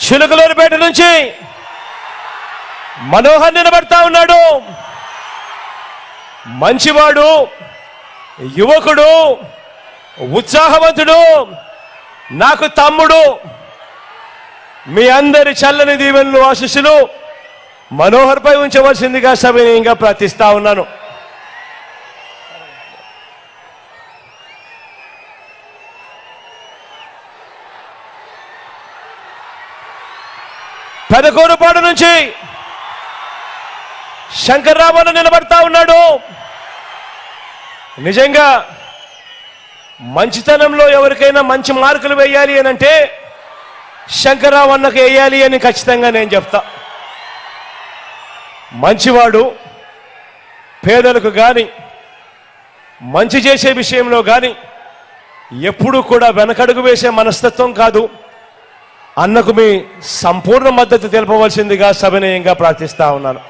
చిలుకలూరుపేట నుంచి మనోహర్ నిలబడతా ఉన్నాడు. మంచివాడు యువకుడు ఉత్సాహవంతుడు నాకు తమ్ముడు. మీ అందరి చల్లని దీవెనలు ఆశీస్సులు మనోహర్పై ఉంచవలసిందిగా సవినీయంగా ప్రార్థిస్తా ఉన్నాను. పెదకూరుపాడు నుంచి శంకర్రామన్ నిలబడతా ఉన్నాడు. నిజంగా మంచితనంలో ఎవరికైనా మంచి మార్కులు వేయాలి అని అంటే శంకర్రావు అన్నకు వేయాలి అని ఖచ్చితంగా నేను చెప్తా. మంచివాడు పేదలకు కానీ మంచి చేసే విషయంలో కానీ ఎప్పుడూ కూడా వెనకడుగు వేసే మనస్తత్వం కాదు. అన్నకు మీ సంపూర్ణ మద్దతు తెలపవలసిందిగా సవినయంగా ప్రార్థిస్తా ఉన్నాను.